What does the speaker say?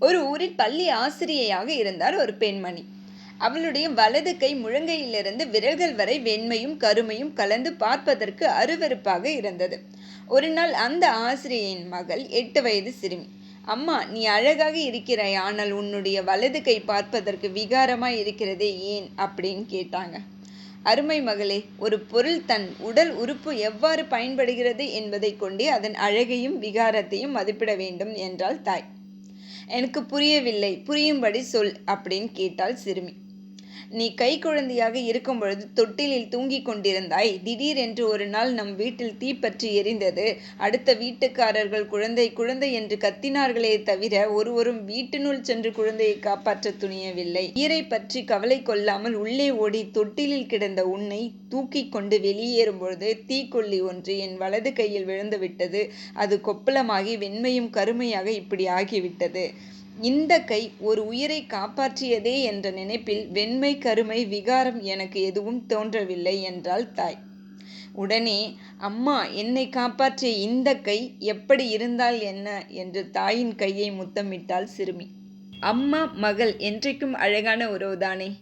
ஒரு ஊரில் பள்ளி ஆசிரியையாக இருந்தார் ஒரு பெண்மணி. அவளுடைய வலது கை முழங்கையிலிருந்து விரல்கள் வரை வெண்மையும் கருமையும் கலந்து பார்ப்பதற்கு அருவருப்பாக இருந்தது. ஒரு நாள் அந்த ஆசிரியையின் மகள் எட்டு வயது சிறுமி அம்மா நீ அழகாக இருக்கிறாய் ஆனால் உன்னுடைய வலது கை பார்ப்பதற்கு விகாரமாய் இருக்கிறதே ஏன்? அப்படின்னு கேட்டாங்க. அருமை மகளே ஒரு பொருள் தன் உடல் உறுப்பு எவ்வாறு பயன்படுகிறது என்பதை கொண்டே அதன் அழகையும் விகாரத்தையும் மதிப்பிட வேண்டும் என்றாள் தாய். எனக்கு புரியவில்லை. புரியும்படி சொல் அப்படின்னு கேட்டாள் சிறுமி. நீ கை குழந்தையாக இருக்கும் பொழுது தொட்டிலில் தூங்கிக் கொண்டிருந்தாய். திடீரென்று ஒரு நாள் நம் வீட்டில் தீப்பற்றி எரிந்தது. அடுத்த வீட்டுக்காரர்கள் குழந்தை குழந்தை என்று கத்தினார்களே தவிர ஒருவரும் வீட்டினுள் சென்று குழந்தையை காப்பாற்ற துணியவில்லை. உயிரை பற்றி கவலை கொள்ளாமல் உள்ளே ஓடி தொட்டிலில் கிடந்த உன்னை தூக்கி கொண்டு வெளியேறும் பொழுது தீக்கொல்லி ஒன்று என் வலது கையில் விழுந்துவிட்டது. அது கொப்பளமாகி வெண்மையும் கருமையாக இப்படி ஆகிவிட்டது. இந்த கை ஒரு உயிரை காப்பாற்றியதே என்ற நினைப்பில் வெண்மை கருமை விகாரம் எனக்கு எதுவும் தோன்றவில்லை என்றாள் தாய். உடனே அம்மா என்னை காப்பாற்றிய இந்த கை எப்படி இருந்தால் என்ன? என்று தாயின் கையை முத்தமிட்டாள் சிறுமி. அம்மா மகள் என்றைக்கும் அழகான உறவுதானே?